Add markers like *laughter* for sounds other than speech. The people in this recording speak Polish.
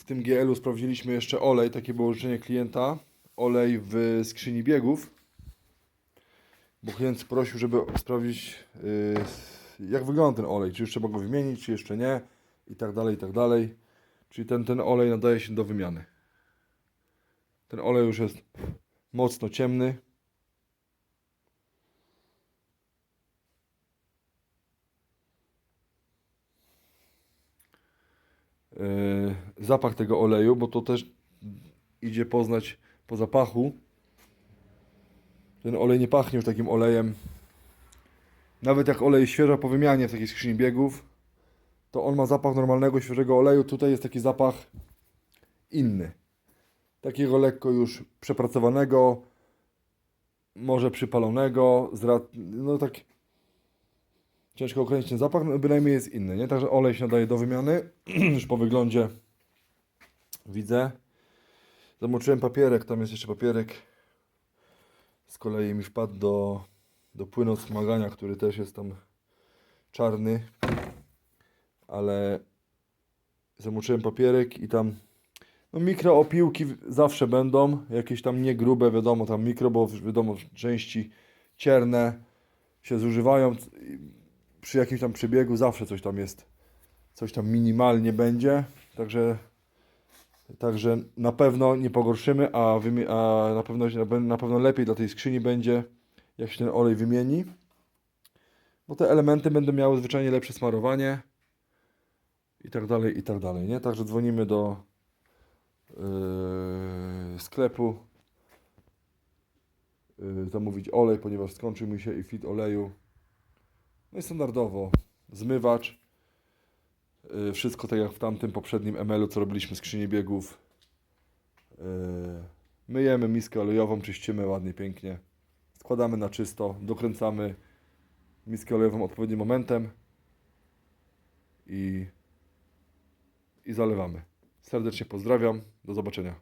w tym GL-u sprawdziliśmy jeszcze olej, takie było życzenie klienta. Olej w skrzyni biegów. Bo klient prosił, żeby sprawdzić yy, jak wygląda ten olej, czy już trzeba go wymienić, czy jeszcze nie i tak dalej, i tak dalej. Czyli ten, ten olej nadaje się do wymiany. Ten olej już jest mocno ciemny. Zapach tego oleju, bo to też idzie poznać po zapachu. Ten olej nie pachnie już takim olejem. Nawet jak olej świeżo po wymianie w takiej skrzyni biegów, to on ma zapach normalnego, świeżego oleju. Tutaj jest taki zapach inny. Takiego lekko już przepracowanego, może przypalonego, no tak ciężko określić ten zapach, no bynajmniej jest inny, nie? Także olej się nadaje do wymiany, *clears throat* już po wyglądzie widzę. Zamoczyłem papierek, tam jest jeszcze papierek. Z kolei mi wpadł do, do płynu od wspomagania, który też jest tam czarny. Ale zamoczyłem papierek i tam no mikroopiłki zawsze będą, jakieś tam nie grube, wiadomo, tam mikro, bo wiadomo, części cierne się zużywają. Przy jakimś tam przebiegu zawsze coś tam jest, coś tam minimalnie będzie, także Także na pewno nie pogorszymy, a, a na, pewno, na pewno lepiej dla tej skrzyni będzie, jak się ten olej wymieni. Bo te elementy będą miały zwyczajnie lepsze smarowanie i tak dalej, i tak dalej, nie? Także dzwonimy do yy, sklepu yy, zamówić olej, ponieważ skończył mi się i fit oleju. No i standardowo zmywacz. Yy, Wszystko tak jak w tamtym poprzednim ML-u, co robiliśmy skrzyni biegów. Yy, Myjemy miskę olejową, czyścimy ładnie, pięknie. Składamy na czysto, dokręcamy miskę olejową odpowiednim momentem i, i zalewamy. Serdecznie pozdrawiam, do zobaczenia.